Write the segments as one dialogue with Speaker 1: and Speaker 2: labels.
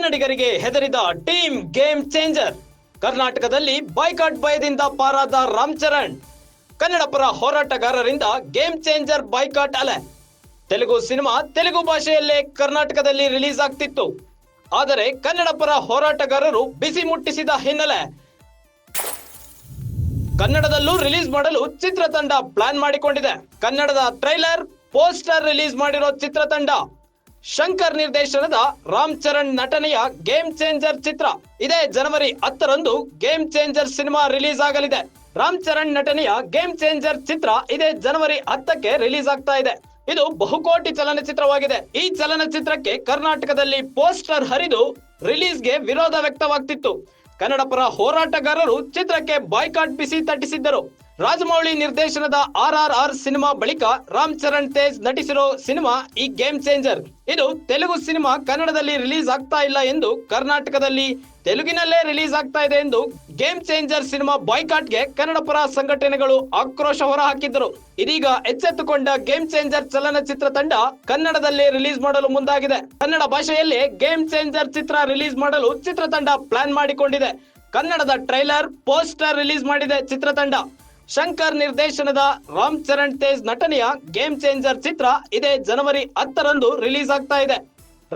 Speaker 1: ಕನ್ನಡಿಗರಿಗೆ ಹೆದರಿದ team game changer. ಕರ್ನಾಟಕದಲ್ಲಿ ಬಾಯ್ಕಾಟ್ ಭಯದಿಂದ ಪಾರಾದ ರಾಮ್ ಚರಣ್. ಕನ್ನಡ ಪರ ಹೋರಾಟಗಾರರಿಂದ ಗೇಮ್ ಚೇಂಜರ್ ಬಾಯ್ಕಾಟ್ ಅಲೆ. ತೆಲುಗು ಸಿನಿಮಾ ತೆಲುಗು ಭಾಷೆಯಲ್ಲೇ ಕರ್ನಾಟಕದಲ್ಲಿ ರಿಲೀಸ್ ಆಗ್ತಿತ್ತು. ಆದರೆ ಕನ್ನಡ ಪರ ಹೋರಾಟಗಾರರು ಬಿಸಿ ಮುಟ್ಟಿಸಿದ ಹಿನ್ನೆಲೆ. ಕನ್ನಡದಲ್ಲೂ ರಿಲೀಸ್ ಮಾಡಲು ಚಿತ್ರತಂಡ ಪ್ಲಾನ್ ಮಾಡಿಕೊಂಡಿದೆ. ಕನ್ನಡದ ಟ್ರೈಲರ್, ಪೋಸ್ಟರ್ ರಿಲೀಸ್ ಮಾಡಿರೋ ಚಿತ್ರತಂಡ. ಶಂಕರ್ ನಿರ್ದೇಶನದ ರಾಮ್ ಚರಣ್ ನಟನೆಯ ಗೇಮ್ ಚೇಂಜರ್ ಚಿತ್ರ. ಇದೇ ಜನವರಿ ಹತ್ತರಂದು ಗೇಮ್ ಚೇಂಜರ್ ಸಿನಿಮಾ ರಿಲೀಸ್ ಆಗಲಿದೆ. ರಾಮ್ ಚರಣ್ ನಟನೆಯ ಗೇಮ್ ಚೇಂಜರ್ ಚಿತ್ರ ಇದೇ ಜನವರಿ ಹತ್ತಕ್ಕೆ ರಿಲೀಸ್ ಆಗ್ತಾ ಇದೆ. ಇದು ಬಹುಕೋಟಿ ಚಲನಚಿತ್ರವಾಗಿದೆ. ಈ ಚಲನಚಿತ್ರಕ್ಕೆ ಕರ್ನಾಟಕದಲ್ಲಿ ಪೋಸ್ಟರ್ ಹರಿದು ರಿಲೀಸ್ಗೆ ವಿರೋಧ ವ್ಯಕ್ತವಾಗ್ತಿತ್ತು. ಕನ್ನಡ ಪರ ಹೋರಾಟಗಾರರು ಚಿತ್ರಕ್ಕೆ ಬಾಯ್ಕಾಟ್ ಬಿಸಿ ತಟ್ಟಿಸಿದ್ದರು. ರಾಜಮೌಳಿ ನಿರ್ದೇಶನದ ಆರ್ ಆರ್ ಆರ್ ಸಿನಿಮಾ ಬಳಿಕ ರಾಮ್ ಚರಣ್ ತೇಜ್ ನಟಿಸಿರೋ ಸಿನಿಮಾ ಈ ಗೇಮ್ ಚೇಂಜರ್. ಇದು ತೆಲುಗು ಸಿನಿಮಾ ಕನ್ನಡದಲ್ಲಿ ರಿಲೀಸ್ ಆಗ್ತಾ ಇಲ್ಲ ಎಂದು ಕರ್ನಾಟಕದಲ್ಲಿ ತೆಲುಗಿನಲ್ಲೇ ರಿಲೀಸ್ ಆಗ್ತಾ ಇದೆ ಎಂದು ಗೇಮ್ ಚೇಂಜರ್ ಸಿನಿಮಾ ಬಾಯ್ಕಾಟ್ಗೆ ಕನ್ನಡ ಪರ ಸಂಘಟನೆಗಳು ಆಕ್ರೋಶ ಹೊರಹಾಕಿದ್ದರು. ಇದೀಗ ಎಚ್ಚೆತ್ತುಕೊಂಡ ಗೇಮ್ ಚೇಂಜರ್ ಚಲನಚಿತ್ರ ತಂಡ ಕನ್ನಡದಲ್ಲಿ ರಿಲೀಸ್ ಮಾಡಲು ಮುಂದಾಗಿದೆ. ಕನ್ನಡ ಭಾಷೆಯಲ್ಲಿ ಗೇಮ್ ಚೇಂಜರ್ ಚಿತ್ರ ರಿಲೀಸ್ ಮಾಡಲು ಚಿತ್ರತಂಡ ಪ್ಲಾನ್ ಮಾಡಿಕೊಂಡಿದೆ. ಕನ್ನಡದ ಟ್ರೈಲರ್, ಪೋಸ್ಟರ್ ರಿಲೀಸ್ ಮಾಡಿದೆ ಚಿತ್ರತಂಡ. ಶಂಕರ್ ನಿರ್ದೇಶನದ ರಾಮ್ ಚರಣ್ ತೇಜ್ ನಟನೆಯ ಗೇಮ್ ಚೇಂಜರ್ ಚಿತ್ರ ಇದೇ ಜನವರಿ ಹತ್ತರಂದು ರಿಲೀಸ್ ಆಗ್ತಾ ಇದೆ.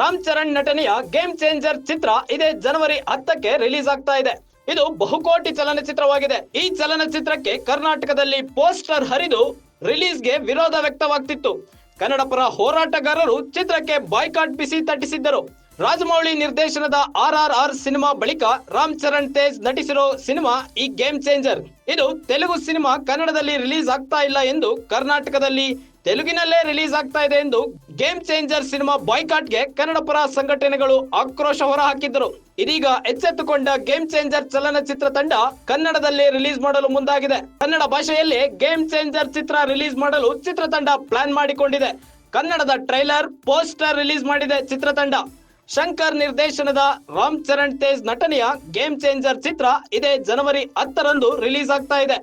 Speaker 1: ರಾಮ್ ಚರಣ್ ನಟನೆಯ ಗೇಮ್ ಚೇಂಜರ್ ಚಿತ್ರ ಇದೇ ಜನವರಿ ಹತ್ತಕ್ಕೆ ರಿಲೀಸ್ ಆಗ್ತಾ ಇದೆ. ಇದು ಬಹುಕೋಟಿ ಚಲನಚಿತ್ರವಾಗಿದೆ. ಈ ಚಲನಚಿತ್ರಕ್ಕೆ ಕರ್ನಾಟಕದಲ್ಲಿ ಪೋಸ್ಟರ್ ಹರಿದು ರಿಲೀಸ್ಗೆ ವಿರೋಧ ವ್ಯಕ್ತವಾಗ್ತಿತ್ತು. ಕನ್ನಡ ಪರ ಹೋರಾಟಗಾರರು ಚಿತ್ರಕ್ಕೆ ಬಾಯ್ಕಾಟ್ ಬಿಸಿ ತಟ್ಟಿಸಿದ್ದರು. ರಾಜಮೌಳಿ ನಿರ್ದೇಶನದ ಆರ್ ಆರ್ ಆರ್ ಸಿನಿಮಾ ಬಳಿಕ ರಾಮ್ ಚರಣ್ ತೇಜ್ ನಟಿಸಿರೋ ಸಿನಿಮಾ ಈ ಗೇಮ್ ಚೇಂಜರ್. ಇದು ತೆಲುಗು ಸಿನಿಮಾ ಕನ್ನಡದಲ್ಲಿ ರಿಲೀಸ್ ಆಗ್ತಾ ಇಲ್ಲ ಎಂದು ಕರ್ನಾಟಕದಲ್ಲಿ ತೆಲುಗಿನಲ್ಲೇ ರಿಲೀಸ್ ಆಗ್ತಾ ಇದೆ ಎಂದು ಗೇಮ್ ಚೇಂಜರ್ ಸಿನಿಮಾ ಬಾಯ್ಕಾಟ್ಗೆ ಕನ್ನಡ ಪರ ಸಂಘಟನೆಗಳು ಆಕ್ರೋಶ ಹೊರಹಾಕಿದ್ದರು. ಇದೀಗ ಎಚ್ಚೆತ್ತುಕೊಂಡ ಗೇಮ್ ಚೇಂಜರ್ ಚಲನಚಿತ್ರ ತಂಡ ಕನ್ನಡದಲ್ಲೇ ರಿಲೀಸ್ ಮಾಡಲು ಮುಂದಾಗಿದೆ. ಕನ್ನಡ ಭಾಷೆಯಲ್ಲಿ ಗೇಮ್ ಚೇಂಜರ್ ಚಿತ್ರ ರಿಲೀಸ್ ಮಾಡಲು ಚಿತ್ರತಂಡ ಪ್ಲಾನ್ ಮಾಡಿಕೊಂಡಿದೆ. ಕನ್ನಡದ ಟ್ರೈಲರ್, ಪೋಸ್ಟರ್ ರಿಲೀಸ್ ಮಾಡಿದೆ ಚಿತ್ರತಂಡ. ಶಂಕರ್ ನಿರ್ದೇಶನದ ರಾಮ್ ಚರಣ್ ತೇಜ್ ನಟನೆಯ ಗೇಮ್ ಚೇಂಜರ್ ಚಿತ್ರ ಇದೇ ಜನವರಿ ಹತ್ತರಂದು ರಿಲೀಸ್ ಆಗ್ತಾ ಇದೆ.